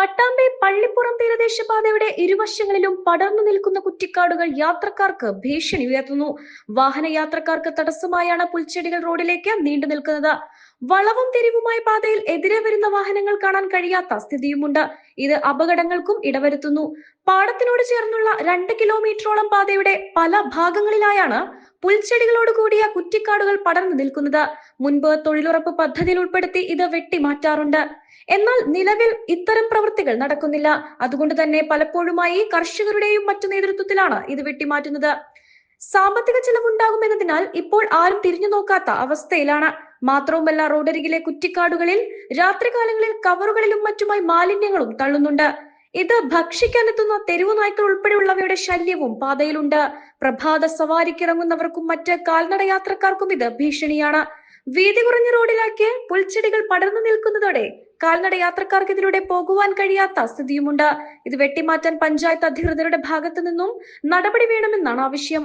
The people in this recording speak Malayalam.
പട്ടാമ്പി പള്ളിപ്പുറം തീരദേശപാതയുടെ ഇരുവശങ്ങളിലും പടർന്നു നിൽക്കുന്ന കുറ്റിക്കാടുകൾ യാത്രക്കാർക്ക് ഭീഷണി ഉയർത്തുന്നു. വാഹന യാത്രക്കാർക്ക് തടസ്സമായാണ് പുൽച്ചെടികൾ റോഡിലേക്ക് നീണ്ടു നിൽക്കുന്നത്. വളവും തിരിവുമായ പാതയിൽ എതിരെ വരുന്ന വാഹനങ്ങൾ കാണാൻ കഴിയാത്ത സ്ഥിതിയുമുണ്ട്. ഇത് അപകടങ്ങൾക്കും ഇടവരുത്തുന്നു. പാടത്തിനോട് ചേർന്നുള്ള രണ്ട് കിലോമീറ്ററോളം പാതയുടെ പല ഭാഗങ്ങളിലായാണ് പുൽച്ചെടികളോട് കൂടിയ കുറ്റിക്കാടുകൾ പടർന്നു നിൽക്കുന്നത് മുൻപ് തൊഴിലുറപ്പ് പദ്ധതിയിൽ ഉൾപ്പെടുത്തി ഇത് വെട്ടിമാറ്റാറുണ്ട്. എന്നാൽ നിലവിൽ ഇത്തരം പ്രവൃത്തികൾ നടക്കുന്നില്ല. അതുകൊണ്ട് തന്നെ പലപ്പോഴുമായി കർഷകരുടെയും മറ്റു നേതൃത്വത്തിലാണ് ഇത് വെട്ടിമാറ്റുന്നത്. സാമ്പത്തിക ചെലവുണ്ടാകുമെന്നതിനാൽ ഇപ്പോൾ ആരും തിരിഞ്ഞു നോക്കാത്ത അവസ്ഥയിലാണ്. മാത്രവുമല്ല റോഡരികിലെ കുറ്റിക്കാടുകളിൽ രാത്രികാലങ്ങളിൽ കവറുകളിലും മറ്റുമായി മാലിന്യങ്ങളും തള്ളുന്നുണ്ട്. ഇത് ഭക്ഷിക്കാനെത്തുന്ന തെരുവു നായ്ക്കൾ ഉൾപ്പെടെയുള്ളവയുടെ ശല്യവും പാതയിലുണ്ട്. പ്രഭാത സവാരിക്കിറങ്ങുന്നവർക്കും മറ്റ് കാൽനട യാത്രക്കാർക്കും ഇത് ഭീഷണിയാണ്. വീതി കുറഞ്ഞ റോഡിലേക്ക് പുൽച്ചെടികൾ പടർന്നു നിൽക്കുന്നതോടെ കാൽനട യാത്രക്കാർക്ക് ഇതിലൂടെ പോകുവാൻ കഴിയാത്ത സ്ഥിതിയുമുണ്ട്. ഇത് വെട്ടിമാറ്റാൻ പഞ്ചായത്ത് അധികൃതരുടെ ഭാഗത്തു നിന്നും നടപടി വേണമെന്നാണ് ആവശ്യം.